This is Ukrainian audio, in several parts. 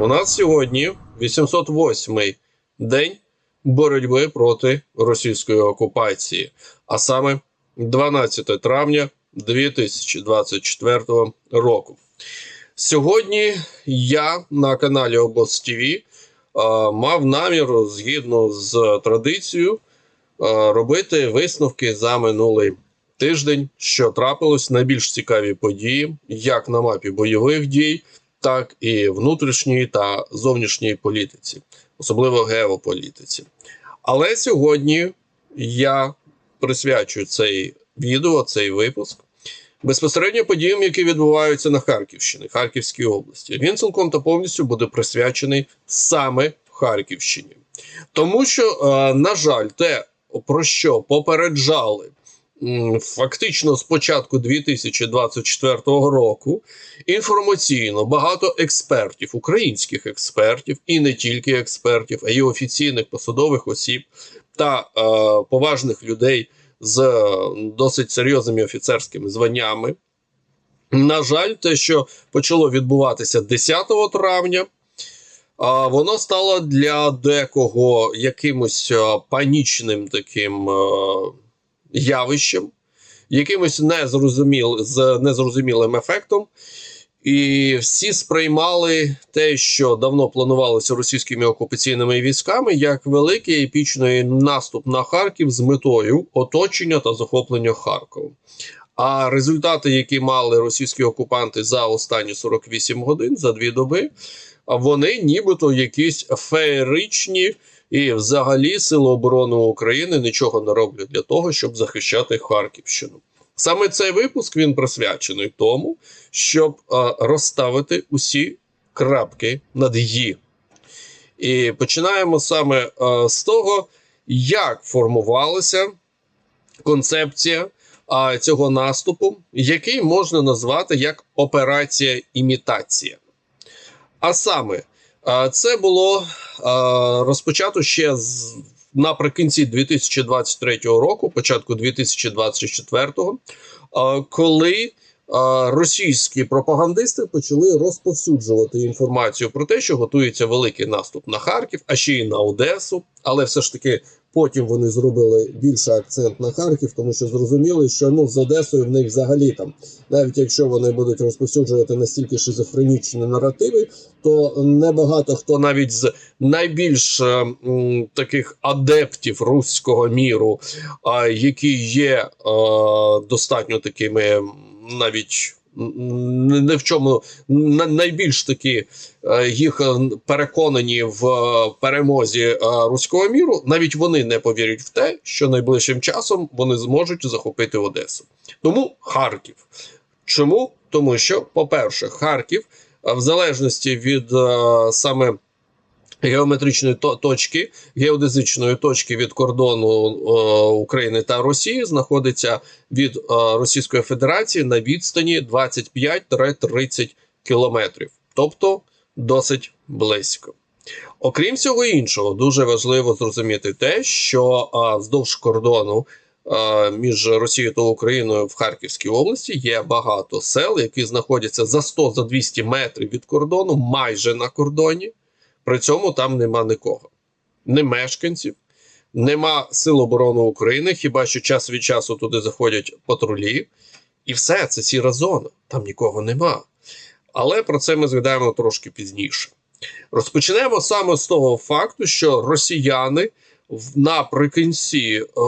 У нас сьогодні 808-й день боротьби проти російської окупації, а саме 12 травня 2024 року. Сьогодні я на каналі Обоз ТВ мав намір згідно з традицією робити висновки за минулий тиждень, що трапилось найбільш цікаві події, як на мапі бойових дій, так і внутрішньої та зовнішньої політиці, особливо геополітиці. Але сьогодні я присвячую цей відео, цей випуск безпосередньо подіям, які відбуваються на Харківщині, Харківській області. Він цілком та повністю буде присвячений саме Харківщині, тому що, е, на жаль, те, про що попереджали. Фактично з початку 2024 року інформаційно багато експертів, українських експертів, і не тільки експертів, а й офіційних посадових осіб та е, поважних людей з е, досить серйозними офіцерськими званнями. На жаль, те, що почало відбуватися 10 травня, воно стало для декого якимось е, панічним таким е, явищем, якимось незрозуміл, з незрозумілим ефектом. І всі сприймали те, що давно планувалося російськими окупаційними військами, як великий епічний наступ на Харків з метою оточення та захоплення Харкова. А результати, які мали російські окупанти за останні 48 годин, за дві доби, вони нібито якісь феєричні, і взагалі Сили оборони України нічого не роблять для того, щоб захищати Харківщину. Саме цей випуск він присвячений тому, щоб е, розставити усі крапки над «і». І починаємо саме е, з того, як формувалася концепція е, цього наступу, який можна назвати як операція імітація. А саме, це було розпочато ще наприкінці 2023 року, початку 2024, е, коли російські пропагандисти почали розповсюджувати інформацію про те, що готується великий наступ на Харків, а ще й на Одесу. Але все ж таки потім вони зробили більше акцент на Харків, тому що зрозуміли, що ну з Одесою в них взагалі там, навіть якщо вони будуть розповсюджувати настільки шизофренічні наративи, то небагато хто навіть з найбільш е, м, таких адептів руського міру, а, які є е, достатньо такими навіть не в чому на- найбільш таки е, їх е, переконані в е, перемозі руського міру, навіть вони не повірять в те, що найближчим часом вони зможуть захопити Одесу. Тому Харків. Чому? Тому що, по-перше, Харків, в залежності від саме геометричної точки, геодезичної точки від кордону е, України та Росії, знаходиться від е, Російської Федерації на відстані 25-30 кілометрів, тобто досить близько. Окрім всього іншого, дуже важливо зрозуміти те, що а, вздовж кордону а, між Росією та Україною в Харківській області є багато сел, які знаходяться за 100 за 200 метрів від кордону, майже на кордоні. При цьому там нема нікого, не мешканців, нема сил оборони України. Хіба що час від часу туди заходять патрулі, і все це сіра зона, там нікого нема. Але про це ми згадаємо трошки пізніше. Розпочнемо саме з того факту, що росіяни наприкінці е,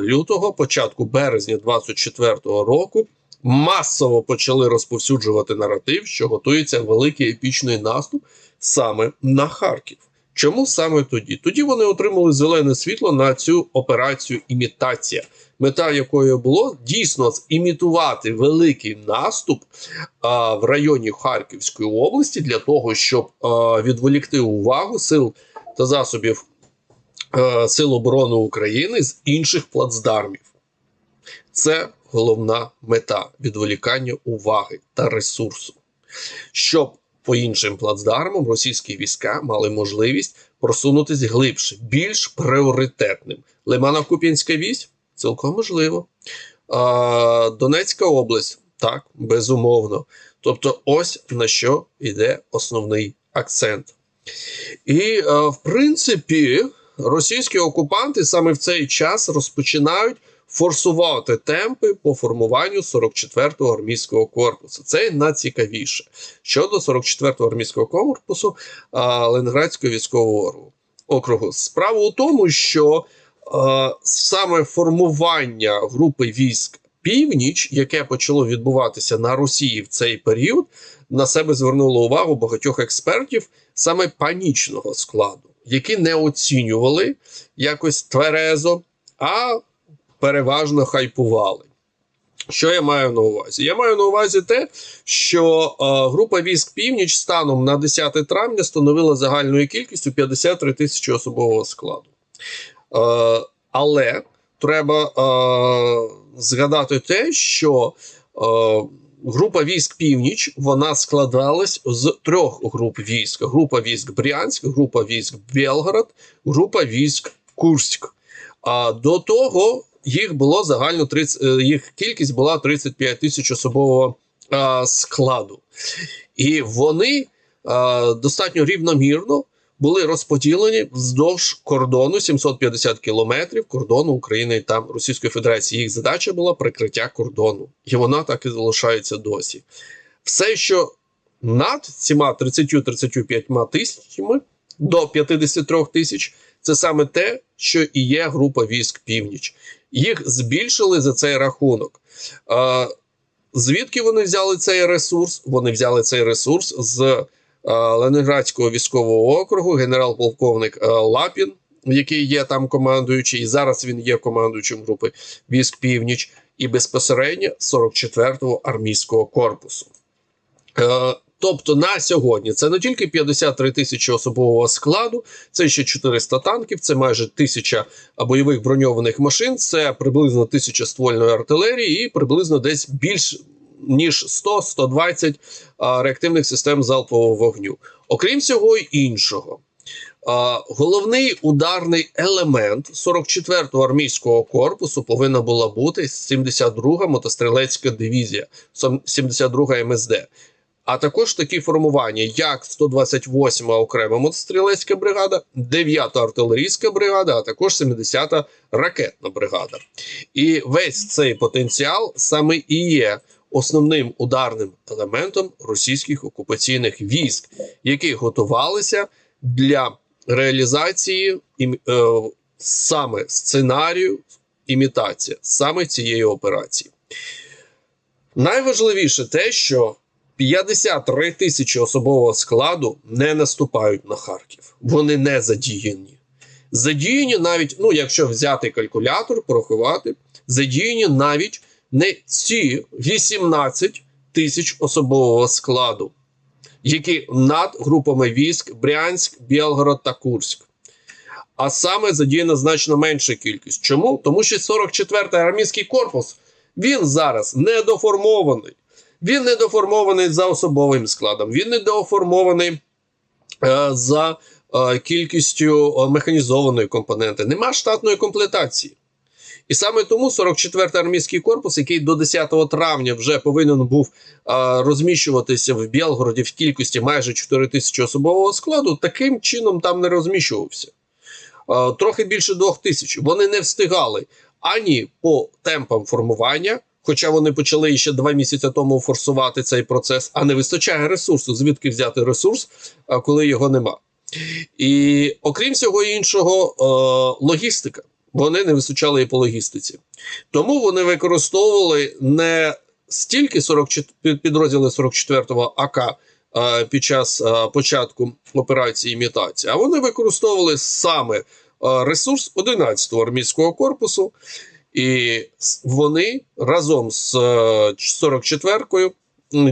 лютого, початку березня 24-го року, масово почали розповсюджувати наратив, що готується великий епічний наступ саме на Харків. Чому саме тоді? Тоді вони отримали зелене світло на цю операцію імітація, мета якої було дійсно імітувати великий наступ а, в районі Харківської області для того, щоб а, відволікти увагу сил та засобів а, Сил оборони України з інших плацдармів. Це головна мета відволікання уваги та ресурсу, щоб по іншим плацдармам російські війська мали можливість просунутися глибше, більш пріоритетним. Лимано-Куп'янська вісь цілком можливо. А, Донецька область так, безумовно. Тобто, ось на що йде основний акцент. І, е, в принципі, російські окупанти саме в цей час розпочинають форсувати темпи по формуванню 44-го армійського корпусу. Це найцікавіше. Щодо 44-го армійського корпусу а, Ленінградського військового округу. Справа у тому, що а, саме формування групи військ Північ, яке почало відбуватися на Росії в цей період, на себе звернуло увагу багатьох експертів саме панічного складу, які не оцінювали якось тверезо, а переважно хайпували. Що я маю на увазі? Я маю на увазі те, що е, група військ Північ станом на 10 травня становила загальною кількістю 53 тисячі особового складу. Е, але треба е, згадати те, що е, група військ Північ вона складалась з трьох груп військ: група військ Брянськ, група військ Белгород, група військ Курськ. А до того їх було загально 30, е, їх кількість була 35 тисяч особового а, складу, і вони а, достатньо рівномірно були розподілені вздовж кордону 750 кілометрів кордону України та Російської Федерації. Їх задача була прикриття кордону, і вона так і залишається досі. Все, що над цими 30-35 тисячами до 53 тисяч, це саме те, що і є група військ Північ. Їх збільшили за цей рахунок. Е, звідки вони взяли цей ресурс? Вони взяли цей ресурс з е, Ленінградського військового округу, генерал-полковник е, Лапін, який є там командуючий, і зараз він є командуючим групи військ Північ, і безпосередньо 44-го армійського корпусу. Е, Тобто на сьогодні це не тільки 53 тисячі особового складу, це ще 400 танків, це майже тисяча бойових броньованих машин, це приблизно тисяча ствольної артилерії, і приблизно десь більш ніж 100-120 реактивних систем залпового вогню. Окрім цього іншого. Головний ударний елемент 44-го армійського корпусу повинна була бути 72-га мотострілецька дивізія, 72-га МСД а також такі формування, як 128-ма окрема мотострілецька бригада, 9-та артилерійська бригада, а також 70-та ракетна бригада. І весь цей потенціал саме і є основним ударним елементом російських окупаційних військ, які готувалися для реалізації е, саме сценарію імітація саме цієї операції. Найважливіше те, що 53 тисячі особового складу не наступають на Харків. Вони не задіяні. Задіяні навіть, ну, якщо взяти калькулятор, порахувати, задіяні навіть не ці 18 тисяч особового складу, які над групами військ Брянськ, Білгород та Курськ. А саме задіяна значно менша кількість. Чому? Тому що 44-й армійський корпус він зараз недоформований. Він недоформований за особовим складом, він недоформований е, за е, кількістю е, механізованої компоненти. Нема штатної комплектації. І саме тому 44-й армійський корпус, який до 10 травня вже повинен був а, розміщуватися в Білгороді в кількості майже 4 тисячі особового складу, таким чином там не розміщувався. А, трохи більше 2 тисяч. Вони не встигали ані по темпам формування, Хоча вони почали ще два місяці тому форсувати цей процес, а не вистачає ресурсу. Звідки взяти ресурс, коли його нема. І окрім всього іншого, логістика. Вони не вистачали і по логістиці. Тому вони використовували не стільки 44, підрозділи 44-го АК під час початку операції імітації, а вони використовували саме ресурс 11-го армійського корпусу. І вони разом з 44-кою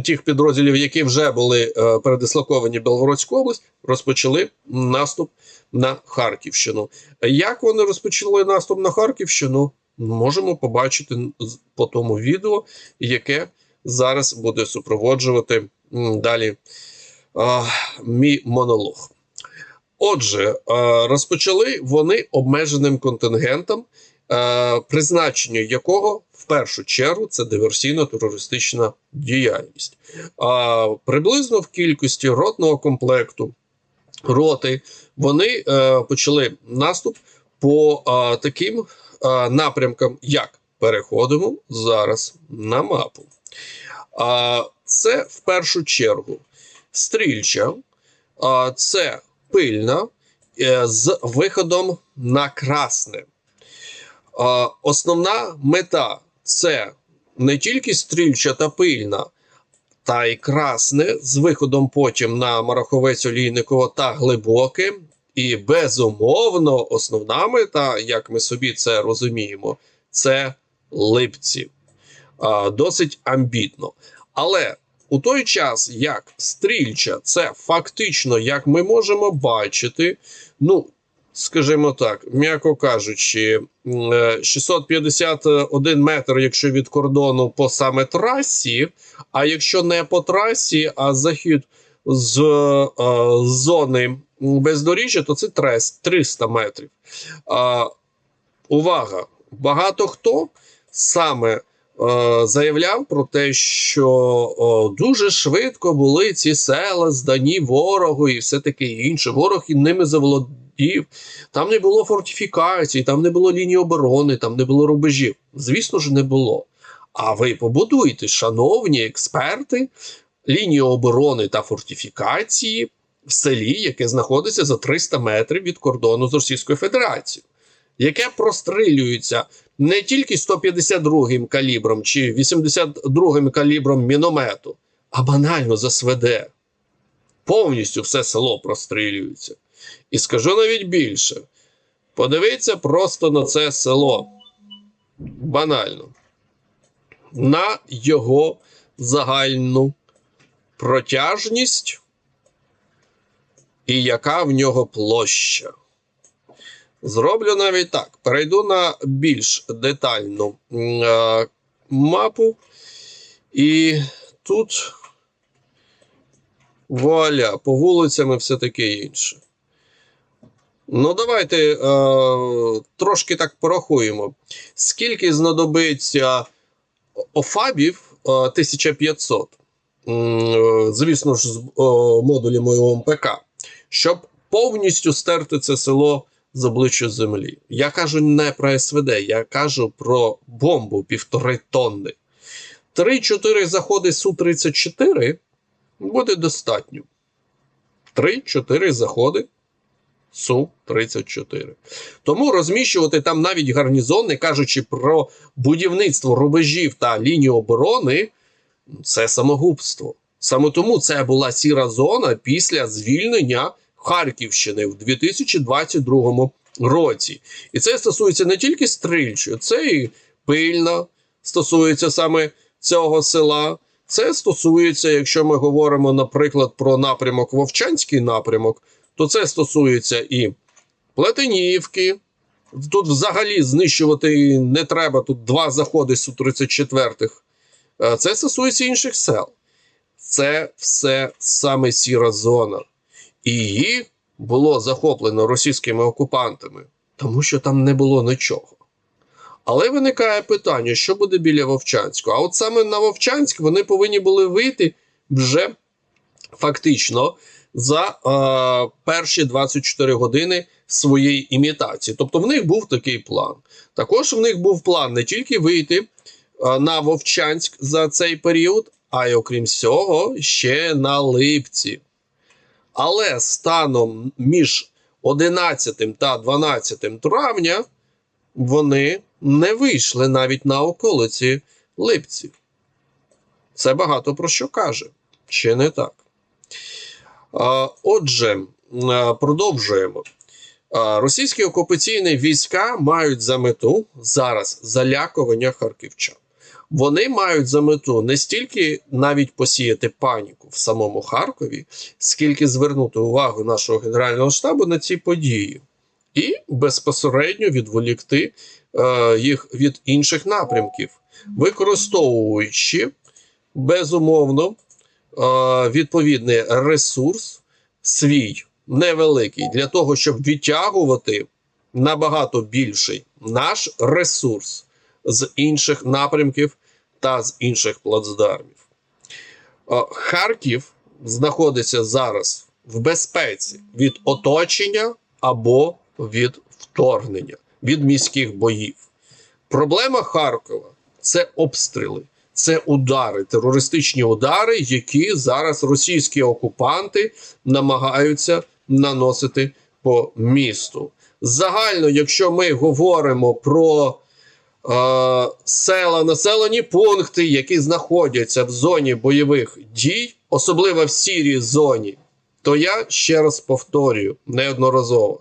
тих підрозділів, які вже були е, передислоковані в Белгородську область, розпочали наступ на Харківщину. Як вони розпочали наступ на Харківщину? Можемо побачити по тому відео, яке зараз буде супроводжувати далі мій монолог. Отже, розпочали вони обмеженим контингентом. Е, призначення якого в першу чергу це диверсійно-терористична діяльність. А приблизно в кількості ротного комплекту роти, вони е, почали наступ по е, таким напрямкам, як переходимо зараз на мапу. Це в першу чергу стрільча, це пильна з виходом на красне. Основна мета це не тільки стрільча та пильна, та й красне з виходом потім на Мараховець Олійниково та глибоке. І безумовно, основна мета, як ми собі це розуміємо, це липці. Досить амбітно. Але у той час, як стрільча, це фактично, як ми можемо бачити, ну, скажімо так, м'яко кажучи, е, 651 метр, якщо від кордону по саме трасі, а якщо не по трасі, а захід з е, зони бездоріжжя, то це 300 метрів. Увага! Багато хто саме е, заявляв про те, що дуже швидко були ці села здані ворогу і все таке інше. Ворог і ними заволодів. Там не було фортифікацій, там не було лінії оборони, там не було рубежів. Звісно ж, не було. А ви побудуєте, шановні експерти, лінію оборони та фортифікації в селі, яке знаходиться за 300 метрів від кордону з Російською Федерацією, яке прострілюється не тільки 152-м калібром чи 82-м калібром міномету, а банально за СВД. Повністю все село прострілюється. І скажу навіть більше: подивіться просто на це село. Банально. На його загальну протяжність і яка в нього площа. Зроблю навіть так. Перейду на більш детальну е, мапу. І тут вуаля, по вулицям і все таке інше. Ну, давайте е, трошки так порахуємо. Скільки знадобиться офабів е, 1500, е, звісно ж, з е, модулями ОМПК, щоб повністю стерти це село з обличчя землі. Я кажу не про СВД, я кажу про бомбу півтори тонни. 3-4 заходи Су-34 буде достатньо. 3-4 заходи Су-34. Тому розміщувати там навіть гарнізон, не кажучи про будівництво рубежів та лінію оборони, це самогубство. Саме тому це була сіра зона після звільнення Харківщини в 2022 році. І це стосується не тільки стрільчої, це і пильна стосується саме цього села. Це стосується, якщо ми говоримо, наприклад, про напрямок Вовчанський напрямок, то це стосується і Плетенівки. Тут взагалі знищувати не треба. Тут два заходи Су-34. Е, Це стосується інших сел. Це все саме сіра зона. І її було захоплено російськими окупантами, тому що там не було нічого. Але виникає питання, що буде біля Вовчанського. А от саме на Вовчанськ вони повинні були вийти вже фактично за е, перші 24 години своєї імітації. Тобто в них був такий план. Також в них був план не тільки вийти е, на Вовчанськ за цей період, а й окрім всього, ще на Липці. Але станом між 11 та 12 травня вони не вийшли навіть на околиці Липців. Це багато про що каже, чи не так? Отже, продовжуємо. Російські окупаційні війська мають за мету зараз залякування харківчан. Вони мають за мету не стільки навіть посіяти паніку в самому Харкові, скільки звернути увагу нашого генерального штабу на ці події, і безпосередньо відволікти е, їх від інших напрямків, використовуючи безумовно е, відповідний ресурс свій невеликий для того, щоб відтягувати набагато більший наш ресурс з інших напрямків та з інших плацдармів. Е, Харків знаходиться зараз в безпеці від оточення або від вторгнення, від міських боїв. Проблема Харкова це обстріли, це удари, терористичні удари, які зараз російські окупанти намагаються наносити по місту. Загально, якщо ми говоримо про села, населені пункти, які знаходяться в зоні бойових дій, особливо в сірій зоні, то я ще раз повторюю неодноразово.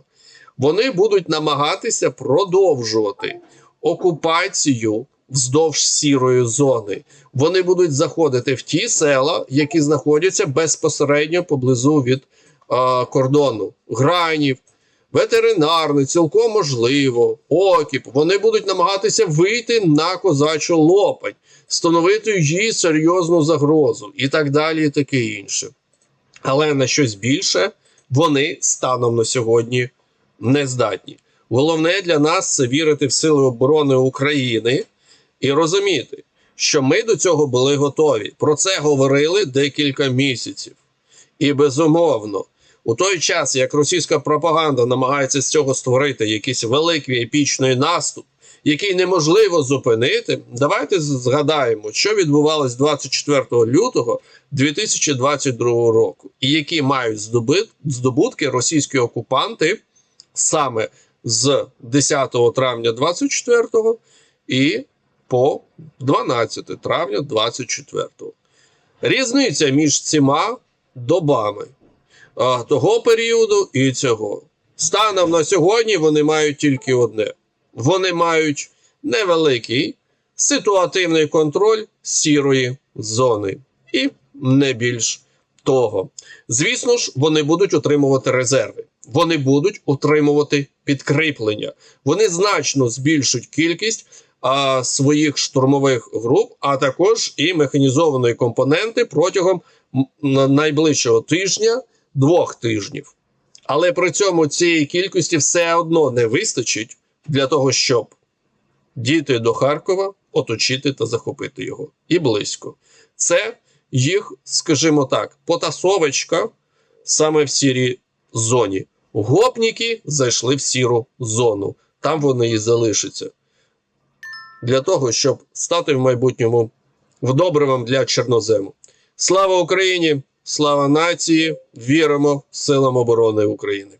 Вони будуть намагатися продовжувати окупацію вздовж сірої зони. Вони будуть заходити в ті села, які знаходяться безпосередньо поблизу від е, кордону, гранів, ветеринарний, цілком можливо, окіп. Вони будуть намагатися вийти на козачу лопань, становити їй серйозну загрозу і так далі, і таке інше. Але на щось більше вони станом на сьогодні не здатні. Головне для нас це вірити в сили оборони України і розуміти, що ми до цього були готові. Про це говорили декілька місяців. І безумовно, у той час, як російська пропаганда намагається з цього створити якийсь великий епічний наступ, який неможливо зупинити, давайте згадаємо, що відбувалось 24 лютого 2022 року, і які мають здобутки російські окупанти саме з 10 травня 24 і по 12 травня 24. Різниця між цими добами того періоду і цього. Станом на сьогодні вони мають тільки одне: вони мають невеликий ситуативний контроль сірої зони, і не більш того. Звісно ж, вони будуть отримувати резерви, вони будуть отримувати підкріплення, вони значно збільшують кількість а, своїх штурмових груп, а також і механізованої компоненти протягом найближчого тижня, двох тижнів. Але при цьому цієї кількості все одно не вистачить для того, щоб дійти до Харкова, оточити та захопити його. І близько. Це їх, скажімо так, потасовочка саме в сірій зоні. Гопніки зайшли в сіру зону. Там вони і залишаться. Для того, щоб стати в майбутньому вдобривом для чорнозему. Слава Україні! Слава нації! Віримо силам оборони України!